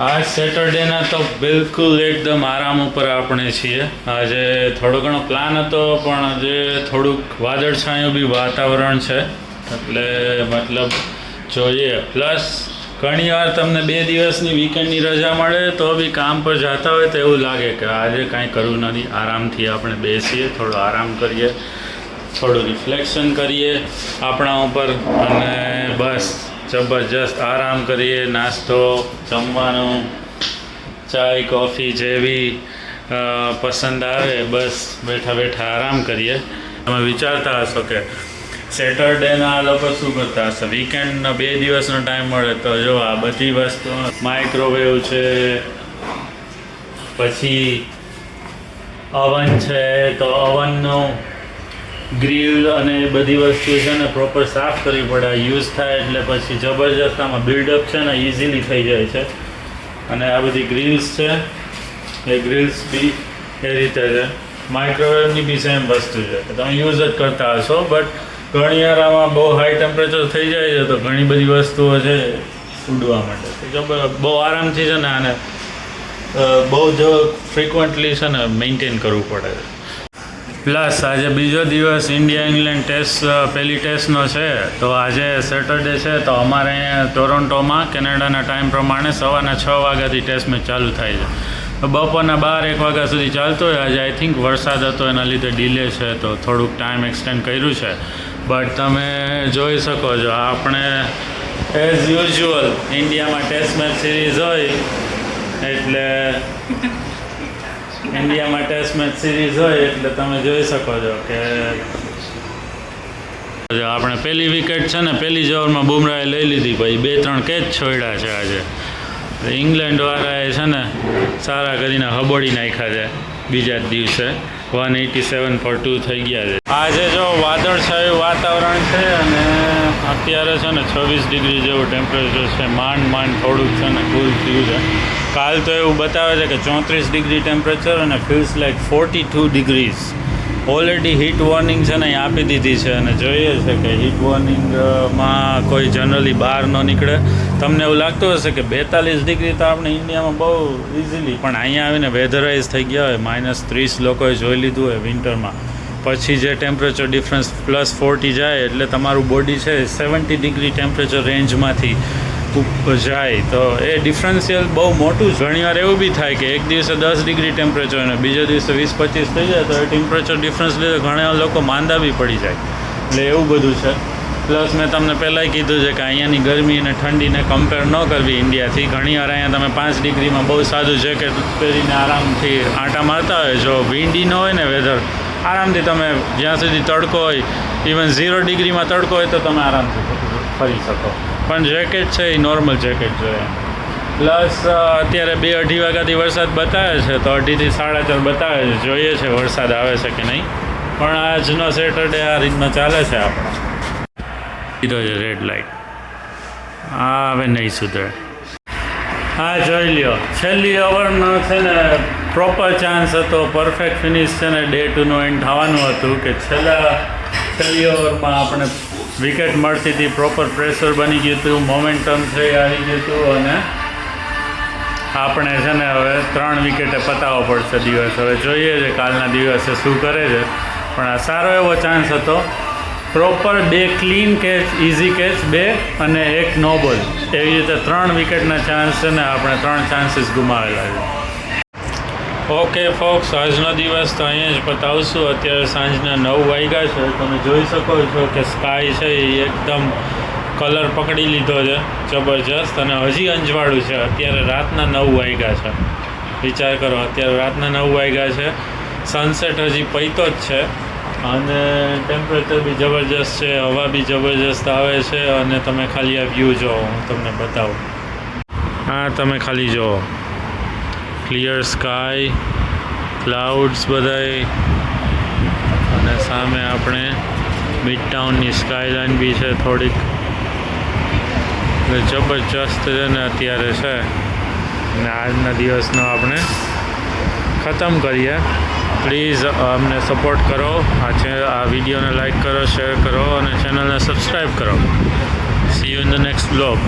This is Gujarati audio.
આજ સેટરડેના તો બિલકુલ એકદમ આરામ ઉપર આપણે છીએ. આજે થોડો ઘણો પ્લાન હતો, પણ આજે થોડુંક વાદળછાયું બી વાતાવરણ છે. એટલે મતલબ જોઈએ. પ્લસ ઘણી વાર તમને બે દિવસની વીકેન્ડની રજા મળે, તો બી કામ પર જતા હોય તો એવું લાગે કે આજે કાંઈ કરવું નથી. આરામથી આપણે બેસીએ, થોડો આરામ કરીએ, થોડું રિફ્લેક્શન કરીએ આપણા ઉપર. અને બસ જબરજસ્ત આરામ કરીએ, નાસ્તો, જમવાનું, ચાય, કોફી જેવી પસંદ આવે, બસ બેઠા બેઠા આરામ કરીએ. તમે વિચારતા હશો કે સેટરડેના આ લોકો શું કરતા હશે? વીકેન્ડનો બે દિવસનો ટાઈમ મળે તો જો આ બધી વસ્તુ માઇક્રોવેવ છે, પછી અવન છે, તો અવનનું ગ્રીલ અને બધી વસ્તુ છે ને પ્રોપર સાફ કરવી પડે. યુઝ થાય એટલે પછી જબરજસ્ત આમાં બિલ્ડઅપ છે ને ઇઝીલી થઈ જાય છે. અને આ બધી ગ્રીલ્સ છે. એ ગ્રીલ્સ બી એ રીતે છે. માઇક્રોવેવની બી સેમ વસ્તુ છે. તમે યુઝ જ કરતા હશો બટ ઘણી વાર આમાં બહુ હાઈ ટેમ્પરેચર થઈ જાય છે, તો ઘણી બધી વસ્તુઓ છે ઉડવા માટે. બહુ આરામથી છે ને આને બહુ જ ફ્રિકવન્ટલી છે ને મેન્ટેન કરવું પડે. છે પ્લસ આજે બીજો દિવસ ઇન્ડિયા ઇંગ્લેન્ડ ટેસ્ટ પહેલી ટેસ્ટનો છે. તો આજે સેટરડે છે. તો અમારે અહીંયા ટોરોન્ટોમાં કેનેડાના ટાઈમ પ્રમાણે સવારના છ વાગ્યાથી ટેસ્ટ મેચ ચાલુ થાય છે. બપોરના બાર, એક વાગ્યા સુધી ચાલતો હોય. આજે આઈ થિંક વરસાદ હતો, એના લીધે ડીલે છે. તો થોડુંક ટાઈમ એક્સટેન્ડ કર્યું છે. બટ તમે જોઈ શકો છો, આપણે એઝ યુઝ્યુઅલ ઇન્ડિયામાં ટેસ્ટ મેચ સિરીઝ હોય, એટલે ઇન્ડિયામાં ટેસ્ટ મેચ સિરીઝ હોય એટલે તમે જોઈ શકો છો કે આપણે પહેલી વિકેટ છે ને, પહેલી જ ઓવરમાં બુમરાએ લઈ લીધી, પછી બે ત્રણ કેચ છોડ્યા છે આજે. ઇંગ્લેન્ડવાળાએ છે ને, સારા કરીને હબોળી નાખ્યા છે બીજા જ દિવસે. વન એટી સેવન પર ટુ થઈ ગયા છે. આજે જો વાદળછાયું વાતાવરણ છે અને અત્યારે છે ને છવ્વીસ ડિગ્રી જેવું ટેમ્પરેચર છે, માંડ માંડ થોડુંક છે ને કુલ થયું છે. કાલ તો એવું બતાવે છે કે ચોત્રીસ ડિગ્રી ટેમ્પરેચર અને feels like forty two degrees already heat warning છે ને એ આપી દીધી છે અને જોઈએ છે કે હીટ વોર્નિંગમાં કોઈ જનરલી બહાર ન નીકળે. તમને એવું લાગતું હશે કે બેતાલીસ ડિગ્રી તો આપણે ઇન્ડિયામાં બહુ ઇઝીલી પણ અહીંયા આવીને વેધરાઇઝ થઈ ગયા હોય. માઇનસ ત્રીસ લોકોએ જોઈ લીધું હોય વિન્ટરમાં પછી જે ટેમ્પરેચર ડિફરન્સ પ્લસ ફોર્ટી જાય એટલે તમારું બોડી છે સેવન્ટી ડિગ્રી ટેમ્પરેચર રેન્જમાંથી જાય. તો એ ડિફરન્શિયલ બહુ મોટું ઘણીવાર એવું બી થાય કે એક દિવસે દસ ડિગ્રી ટેમ્પરેચર અને બીજા દિવસે વીસ પચીસ થઈ જાય તો એ ટેમ્પરેચર ડિફરન્સ લીધે ઘણા લોકો માંદા બી પડી જાય. એટલે એવું બધું છે. પ્લસ મેં તમને પહેલાંય કીધું છે કે અહીંયાની ગરમી અને ઠંડીને કમ્પેર ન કરવી ઇન્ડિયાથી ઘણીવાર અહીંયા તમે પાંચ ડિગ્રીમાં બહુ સાદું જેકેટ પહેરીને આરામથી આંટા મારતા હોય, જો વિન્ડી ન હોય ને વેધર આરામથી તમે જ્યાં સુધી તડકો હોય ઇવન ઝીરો ડિગ્રીમાં તડકો હોય તો તમે આરામથી ફરી શકો. પણ જેકેટ છે એ નોર્મલ જેકેટ જોઈએ પ્લસ અત્યારે બે અઢી વાગ્યાથી વરસાદ બતાવે છે, તો અઢીથી સાડા ચાર બતાવે છે. જોઈએ છે વરસાદ આવે છે કે નહીં. પણ આજનો સેટરડે આ રીતનો ચાલે છે આપણો. કીધો છે રેડ લાઇટ હા હવે નહીં સુધરે. હા, જોઈ લ્યો. છેલ્લી ઓવરનો છે ને પ્રોપર ચાન્સ હતો પરફેક્ટ ફિનિશ છે ને ડે ટુનું એન્ડ થવાનું હતું કે છેલ્લા છેલ્લી ઓવરમાં આપણે વિકેટ મળતી હતી પ્રોપર પ્રેશર બની ગયું હતું મોમેન્ટમ છે આવી ગયું હતું અને આપણે છે ને હવે ત્રણ વિકેટે પતાવવો પડશે દિવસ. હવે જોઈએ છે કાલના દિવસે શું કરે છે. પણ આ સારો એવો ચાન્સ હતો. પ્રોપર બે ક્લીન કેચ ઇઝી કેચ બે અને એક નો બોલ એવી રીતે ત્રણ વિકેટના ચાન્સ છે ને આપણે ત્રણ ચાન્સીસ ગુમાવેલા છે. ઓકે ફોક્સ, આજનો દિવસ તો અહીંયા જ પતાવશું. અત્યારે સાંજના નવ વાગ્યા છે. તમે જોઈ શકો છો કે સ્કાય છે એ એકદમ કલર પકડી લીધો છે, જબરજસ્ત અને હજી અંજવાળું છે. અત્યારે રાતના નવ વાગ્યા છે. વિચાર કરો, અત્યારે રાતના નવ વાગ્યા છે. સનસેટ હજી પૈતો જ છે અને ટેમ્પરેચર બી જબરજસ્ત છે, હવા બી જબરજસ્ત આવે છે અને તમે ખાલી આ વ્યૂ જુઓ, હું તમને બતાવું. હા, તમે ખાલી જુઓ. ક્લિયર સ્કાય ક્લાઉડ્સ બધાય. અને સામે આપણે મિડ ટાઉનની સ્કાયલાઇન બી છે થોડીક. જબરજસ્ત છે ને અત્યારે છે. અને આજના દિવસનો આપણે ખતમ કરીએ. પ્લીઝ અમને સપોર્ટ કરો. આ છે, આ વિડીયોને લાઇક કરો શેર કરો અને ચેનલને સબસ્ક્રાઈબ કરો. See you in the next blog